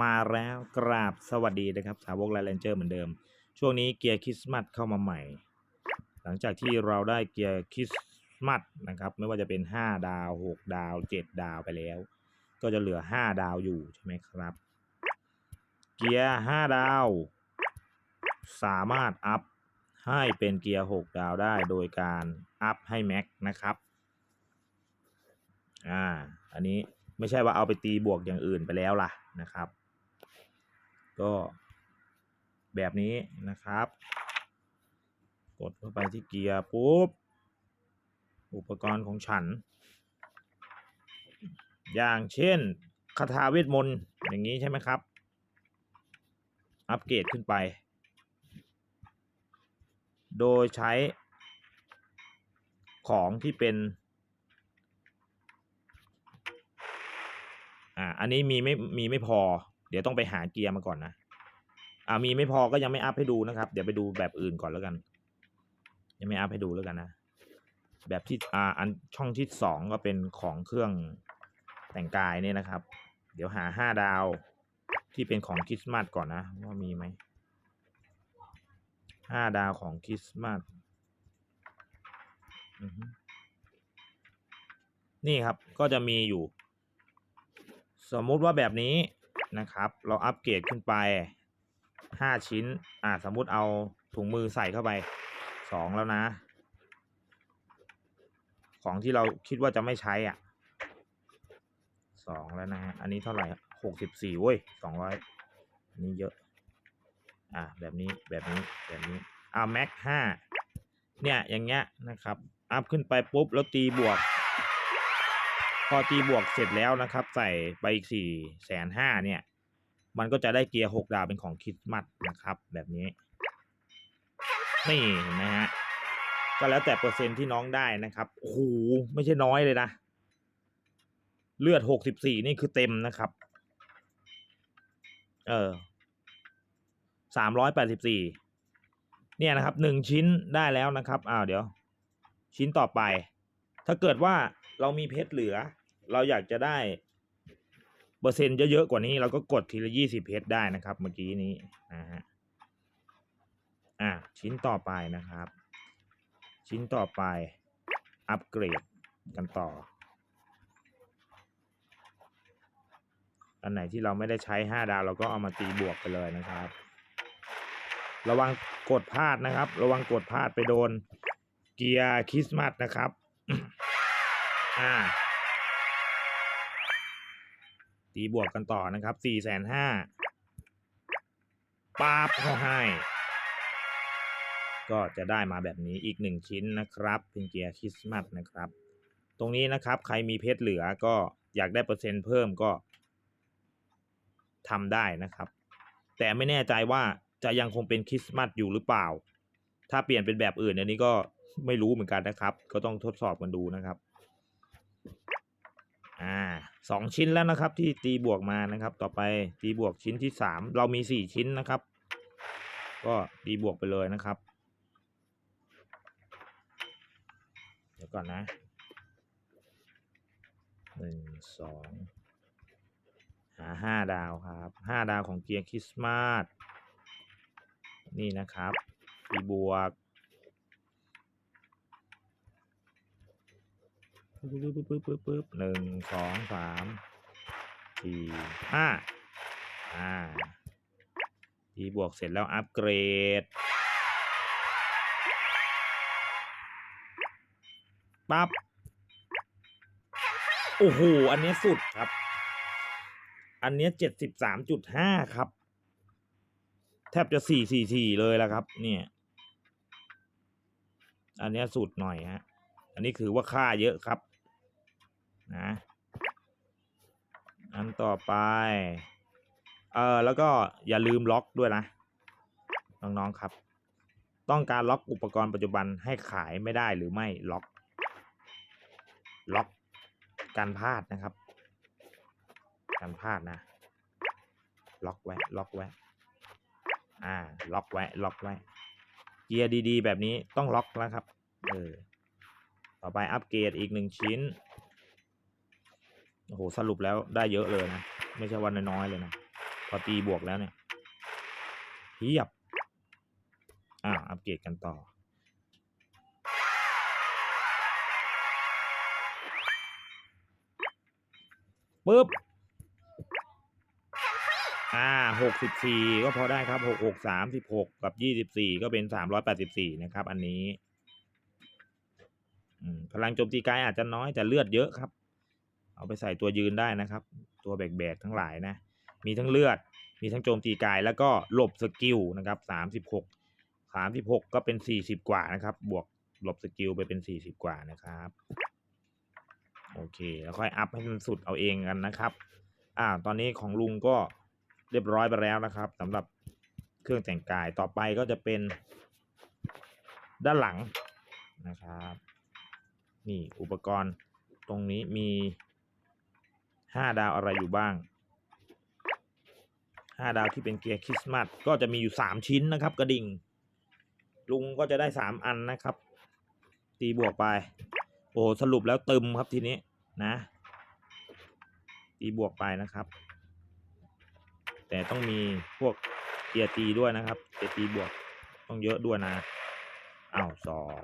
มาแล้วกราบสวัสดีนะครับ สาวกไลแลนเจอร์เหมือนเดิม ช่วงนี้เกียร์คริสต์มาสเข้ามาใหม่ หลังจากที่เราได้เกียร์คริสต์มาสนะครับ ไม่ว่าจะเป็น 5 ดาว 6 ดาว 7 ดาวไปแล้ว ก็จะเหลือ 5 ดาวอยู่ใช่ไหมครับ เกียร์ 5 ดาว สามารถอัพให้เป็นเกียร์ 6 ดาวได้โดยการอัพให้แม็กนะครับอ่าอันนี้ไม่ใช่ว่าเอาไปตีบวกอย่างอื่นไปแล้วล่ะ นะครับ ก็แบบนี้นะครับ กดเข้าไปที่เกียร์ปุ๊บ อุปกรณ์ของฉัน อย่างเช่นคาถาเวทมนต์อย่างนี้ใช่ไหมครับ อัปเกรดขึ้นไป โดยใช้ของที่เป็น อ่า อันนี้มีไม่มีไม่พอ เดี๋ยวต้องไปหาเกียร์มาก่อนนะ อ่ามีไม่พอก็ยังไม่อัพให้ดูนะครับ เดี๋ยวไปดูแบบอื่นก่อนแล้วกัน ยังไม่อัพให้ดูแล้วกันนะ แบบที่อ่าอันช่องที่สองก็เป็นของเครื่องแต่งกายเนี่ยนะครับ เดี๋ยวหาห้าดาวที่เป็นของคริสต์มาสก่อนนะ ว่ามีไหมห้าดาวของคริสต์มาสอือฮึนี่ครับก็จะมีอยู่ สมมุติว่าแบบนี้นะครับ เราอัปเกรดขึ้นไปห้าชิ้น อ่าสมมุติเอาถุงมือใส่เข้าไปสองแล้วนะ ของที่เราคิดว่าจะไม่ใช้อะสองแล้วนะฮะ อันนี้เท่าไหร่หกสิบสี่เว้ยสองร้อยอันนี้เยอะ อ่าแบบนี้แบบนี้แบบนี้อ่าแม็กห้าเนี่ยอย่างเงี้ยนะครับ อัพขึ้นไปปุ๊บแล้วตีบวก อตีบวกเสร็จแล้วนะครับ ใส่ไปอีกสี่แสนห้าเนี่ย มันก็จะได้เกียร์หกดาวเป็นของคริสต์มาสนะครับ แบบนี้ นี่เห็นไหมฮะ ก็แล้วแต่เปอร์เซ็นต์ที่น้องได้นะครับโอ้โหไม่ใช่น้อยเลยนะ เลือดหกสิบสี่นี่คือเต็มนะครับ เออสามร้อยแปดสิบสี่เนี่ยนะครับหนึ่งชิ้นได้แล้วนะครับอ้าวเดี๋ยว ชิ้นต่อไป ถ้าเกิดว่าเรามีเพชรเหลือ เราอยากจะได้เปอร์เซ็นต์เยอะๆกว่านี้เราก็กดทีละยี่สิบเพชรได้นะครับเมื่อกี้นี้นะฮะอะชิ้นต่อไปนะครับ ชิ้นต่อไปอัปเกรดกันต่อ อันไหนที่เราไม่ได้ใช้ห้าดาว เราก็เอามาตีบวกไปเลยนะครับ ระวังกดพลาดนะครับ ระวังกดพลาดไปโดนเกียร์คริสต์มาสนะครับ อ่า ตีบวกกันต่อนะครับสี่แสนห้าป๊าบเขาให้ ก็จะได้มาแบบนี้อีกหนึ่งชิ้นนะครับ เป็นเกียร์คริสต์มาสนะครับ ตรงนี้นะครับใครมีเพชรเหลือก็อยากได้เปอร์เซ็นต์เพิ่มก็ทำได้นะครับ แต่ไม่แน่ใจว่าจะยังคงเป็นคริสต์มาสอยู่หรือเปล่า ถ้าเปลี่ยนเป็นแบบอื่นอันนี้ก็ไม่รู้เหมือนกันนะครับ ก็ต้องทดสอบกันดูนะครับ อ่า สองชิ้นแล้วนะครับ ที่ตีบวกมานะครับ ต่อไปตีบวกชิ้นที่สามเรามีสี่ชิ้นนะครับ ก็ตีบวกไปเลยนะครับ เดี๋ยวก่อนนะหนึ่งสองหาห้าดาวครับห้าดาวของเกียร์คริสต์มาสนี่นะครับตีบวก ปึ๊บปึ๊บปึ๊บปึ๊บปึ๊บหนึ่งสองสามสี่ห้าอ่าทีบวกเสร็จแล้วอัปเกรดปั๊บโอ้โห อันนี้สุดครับ อันนี้เจ็ดสิบสามจุดห้าครับ แทบจะสี่สี่สี่เลยแล้วครับ เนี่ย อันนี้สุดหน่อยฮะ อันนี้คือว่าค่าเยอะครับ นะอันต่อไป เออแล้วก็อย่าลืมล็อกด้วยนะ น้องๆครับ ต้องการล็อกอุปกรณ์ปัจจุบันให้ขายไม่ได้หรือไม่ล็อก ล็อกการพลาดนะครับ การพลาดนะ ล็อกไว้ล็อกไว้อ่า ล็อกไว้ล็อกไว้เกียร์ดีๆ แบบนี้ต้องล็อกแล้วครับ เออ ต่อไปอัปเกรดอีกหนึ่งชิ้น โอ้โหสรุปแล้วได้เยอะเลยนะ ไม่ใช่วันน้อยๆเลยนะ พอตีบวกแล้วเนี่ยเพียบ อ่า อัปเกรดกันต่อ ปึ๊บ อ่าหกสิบสี่ก็พอได้ครับหกหกสามสิบหกกับยี่สิบสี่ก็เป็นสามร้อยแปดสิบสี่นะครับ อันนี้พลังโจมตีกายอาจจะน้อยแต่เลือดเยอะครับ เอาไปใส่ตัวยืนได้นะครับ ตัวแบกๆทั้งหลายนะ มีทั้งเลือด มีทั้งโจมตีกาย แล้วก็หลบสกิลนะครับสามสิบหกสามสิบหกก็เป็นสี่สิบกว่านะครับ บวกหลบสกิลไปเป็นสี่สิบกว่านะครับโอเค แล้วค่อยอัพให้มันสุดเอาเองกันนะครับ อ่า ตอนนี้ของลุงก็เรียบร้อยไปแล้วนะครับสำหรับเครื่องแต่งกายต่อไปก็จะเป็น ด้านหลังนะครับ นี่อุปกรณ์ตรงนี้มี ห้าดาวอะไรอยู่บ้างห้าดาวที่เป็นเกียร์คริสต์มาสก็จะมีอยู่สามชิ้นนะครับ กระดิ่ง ลุงก็จะได้สามอันนะครับ ตีบวกไป โอ้สรุปแล้วตึมครับทีนี้นะ ตีบวกไปนะครับ แต่ต้องมีพวกเกียร์ตีด้วยนะครับเกียร์ตีบวกต้องเยอะด้วยนะอ้าวสอง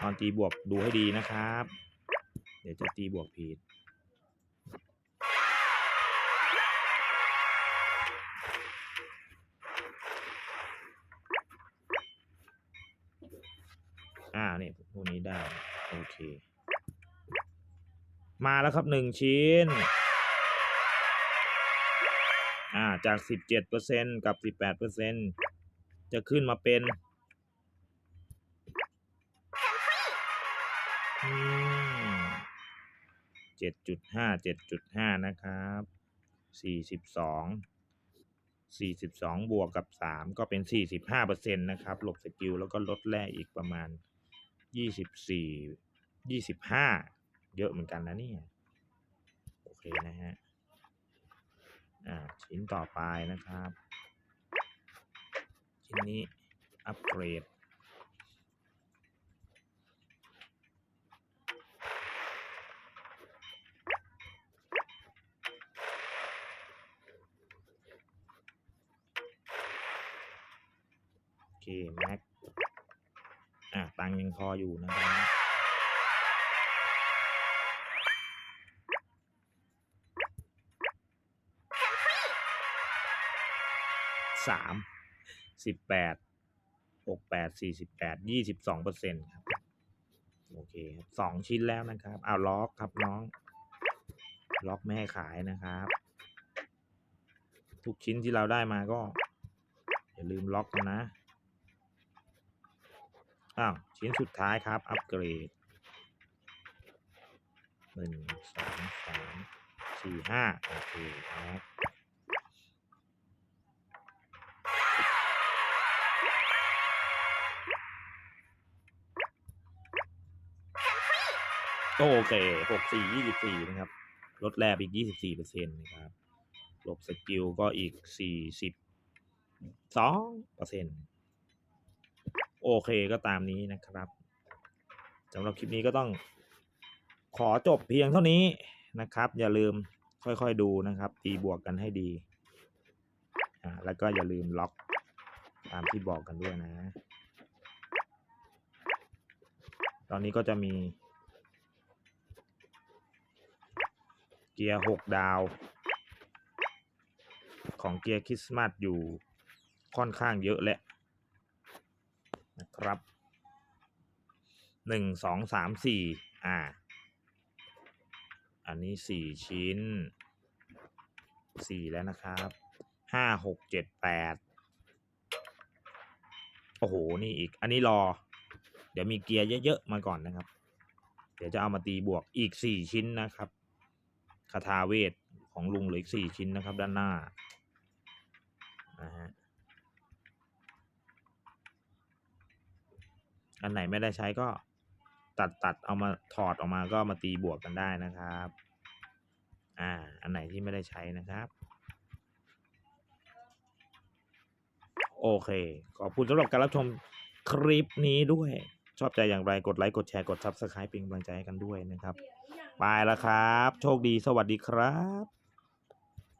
ตอนตีบวกดูให้ดีนะครับ เดี๋ยวจะตีบวกผิดอ่านี่พวกนี้ได้ โอเค มาแล้วครับหนึ่งชิ้น อ่าจากสิบเจ็ดเปอร์เซ็นกับสิบแปดเปอร์เซ็นจะขึ้นมาเป็น เจ็ดจุดห้าเจ็ดจุดห้านะครับสี่สิบสองสี่สิบสองบวกกับสามก็เป็นสี่สิบห้าเปอร์เซ็นนะครับหลบสกิลแล้วก็ลดแร่อีกประมาณยี่สิบสี่ยี่สิบห้าเยอะเหมือนกันนะเนี่ยโอเคนะฮะอ่าชิ้นต่อไปนะครับ ชิ้นนี้อัปเกรด แม็กอะตังยังพออยู่นะครับสามสิบแปดหกแปดสี่สิบแปดยี่สิบสองเปอร์เซ็นครับ โอเคครับสองชิ้นแล้วนะครับ เอาล็อกครับน้อง ล็อกไม่ให้ขายนะครับ ทุกชิ้นที่เราได้มาก็ อย่าลืมล็อกกันนะ อ้าวชิ้นสุดท้ายครับ อัปเกรดหนึ่งสองสามสี่ห้าโอเคครับโอเคหกสี่ยี่สิบสี่นะครับ ลดแลบอีกยี่สิบสี่เปอร์เซ็นต์นะครับ ลบสกิลก็อีกสี่สิบสองเปอร์เซ็นต์ โอเคก็ตามนี้นะครับสำหรับคลิปนี้ก็ต้องขอจบเพียงเท่านี้นะครับ อย่าลืมค่อยๆดูนะครับ ตีบวกกันให้ดีอ่าแล้วก็อย่าลืมล็อกตามที่บอกกันด้วยนะ ตอนนี้ก็จะมี เกียร์หกดาว ของเกียร์คริสต์มาสอยู่ค่อนข้างเยอะแหละ นะครับหนึ่งสองสามสี่อ่า อันนี้สี่ชิ้นสี่แล้วนะครับห้าหกเจ็ดแปดโอ้โห นี่อีก อันนี้รอ เดี๋ยวมีเกียร์เยอะๆมาก่อนนะครับ เดี๋ยวจะเอามาตีบวกอีกสี่ชิ้นนะครับคาถาเวทของลุงเหลืออีกสี่ชิ้นนะครับ ด้านหน้านะฮะ อันไหนไม่ได้ใช้ก็ตัดตัดเอามาถอดออกมาก็มาตีบวกกันได้นะครับ อ่า อันไหนที่ไม่ได้ใช้นะครับ โอเค ขอบคุณสำหรับการรับชมคลิปนี้ด้วย ชอบใจอย่างไรกดไลค์ กดแชร์ กด Subscribe เป็นกำลังใจให้กันด้วยนะครับ ไปแล้วครับ โชคดี สวัสดีครับ